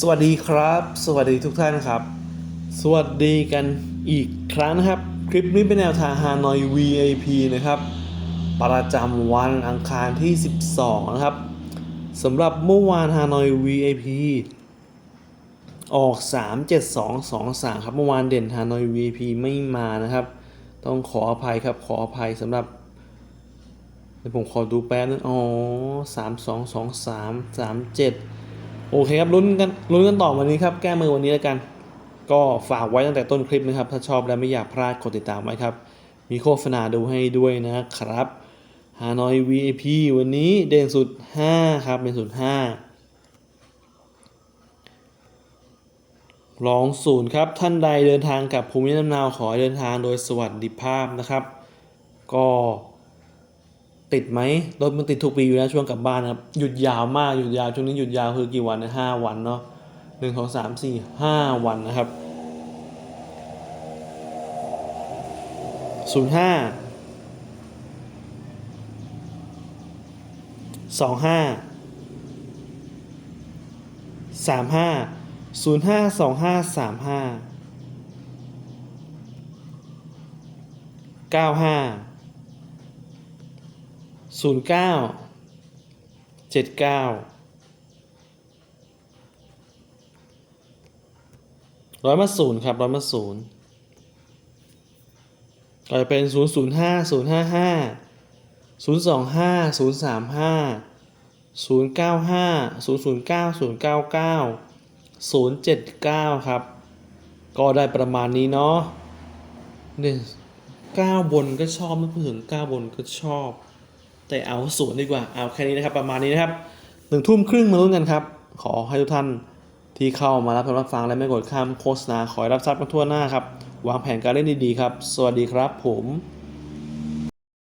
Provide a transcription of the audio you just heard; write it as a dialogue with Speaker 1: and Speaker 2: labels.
Speaker 1: สวัสดีครับ สวัสดีทุกท่านครับ สวัสดีกันอีกครั้งนะครับ คลิปนี้เป็นแนวทางฮานอย VIP นะครับ ประจำวันอังคารที่ 12 นะครับสำหรับเมื่อวานฮานอย VIP ออก 37223 ครับเมื่อวานเด่นฮานอย VIP ไม่มานะครับ ต้องขออภัยครับขออภัยสำหรับเดี๋ยวผมขอดูแป๊บนึงอ๋อสามสองสองสามสามเจ็ด โอเคครับลุ้นกันลุ้นกันต่อวันนี้ครับแก้มือวันนี้แล้วกัน ก็ฝากไว้ตั้งแต่ต้นคลิปนะครับ ถ้าชอบและไม่อยากพลาดกดติดตามไว้ครับ มีโฆษณาดูให้ด้วยนะครับฮานอย VIP วันนี้เด่นสุด 5 ครับเป็นสุด 5 รองศูนย์ครับ ท่านใดเดินทางกับภูมิลำเนาขอเดินทางโดยสวัสดิภาพนะครับ ก็ ติดไหมรถมันติดทุกปีอยู่แล้วช่วงกลับบ้านครับ หยุดยาวมากหยุดยาวช่วงนี้หยุดยาวคือกี่วันนะห้าวันเนาะหนึ่งสองสามสี่ห้าวันนะครับศูนย์ห้าสองห้าสามห้าศูนย์ห้าสองห้าสามห้าเก้าห้า ศูนย์เก้าเจ็ดเก้าร้อยมาศูนย์ครับร้อยมาศูนย์ก็จะเป็นศูนย์ศูนย์ห้าศูนย์ห้าห้าศูนย์สองห้าศูนย์สามห้าศูนย์เก้าห้าศูนย์ศูนย์เก้าศูนย์เก้าเก้าศูนย์เจ็ดเก้าครับ ก็ได้ประมาณนี้เนาะเนี่ยเก้าบนก็ชอบไม่พูดถึงเก้าบนก็ชอบ แต่เอาศูนย์ดีกว่าเอาแค่นี้นะครับประมาณนี้นะครับหนึ่งทุ่มครึ่งมาลุ้นกันครับ ขอให้ทุกท่านที่เข้ามารับชมรับฟังและไม่กดข้ามโฆษณาขอรับทรัพย์กันทั่วหน้าครับ วางแผนการเล่นดีๆครับ สวัสดีครับผม